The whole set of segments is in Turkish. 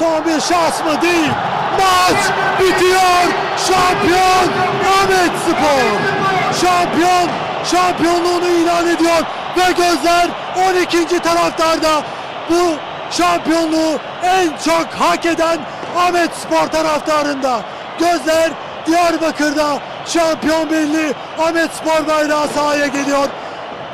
Son bir şans mı değil. Maç bitiyor. Şampiyon Ahmet Spor. Şampiyon şampiyonluğunu ilan ediyor ve gözler 12. taraftarda. Bu şampiyonluğu en çok hak eden Ahmet Spor taraftarında. Gözler Diyarbakır'da şampiyon belli. Ahmet Spor bayrağı sahaya geliyor.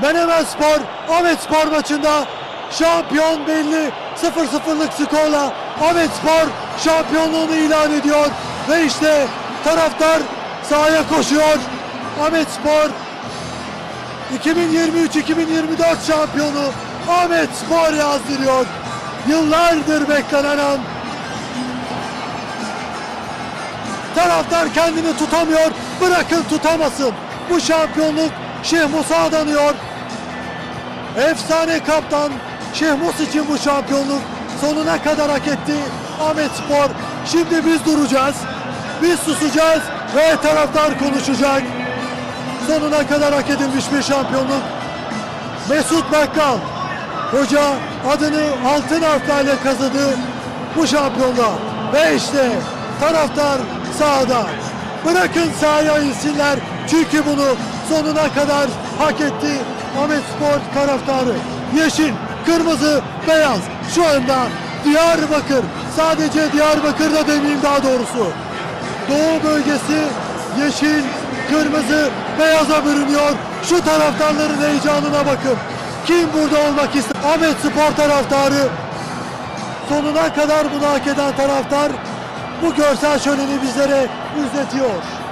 Menemen Spor Ahmet Spor maçında şampiyon belli 0-0'lık skorla Ahmet Spor şampiyonluğunu ilan ediyor ve işte taraftar sahaya koşuyor. Ahmet Spor 2023-2024 şampiyonu Ahmet Spor yazdırıyor. Yıllardır beklenen an. Taraftar kendini tutamıyor. Bırakın tutamasın. Bu şampiyonluk Şeyh Musa adanıyor. Efsane kaptan Şeyh Mus için bu şampiyonluk sonuna kadar hak etti. Ahmet Spor. Şimdi biz duracağız. Biz susacağız ve taraftar konuşacak. Sonuna kadar hak edilmiş bir şampiyonluk. Mesut Bakkal. Hoca adını altın harflerle kazıdı bu şampiyonluğa. Ve işte taraftar sahada. Bırakın sahaya insinler. Çünkü bunu sonuna kadar hak etti Ahmet Spor taraftarı. Yeşil, kırmızı, beyaz. Şu anda Diyarbakır. Sadece Diyarbakır'da demeyeyim daha doğrusu. Doğu bölgesi yeşil, kırmızı, beyaza bürünüyor. Şu taraftarların heyecanına bakın. Kim burada olmak ister? Ahmet Spor taraftarı. Sonuna kadar bunu hak eden taraftar bu görsel şöleni bizlere izletiyor.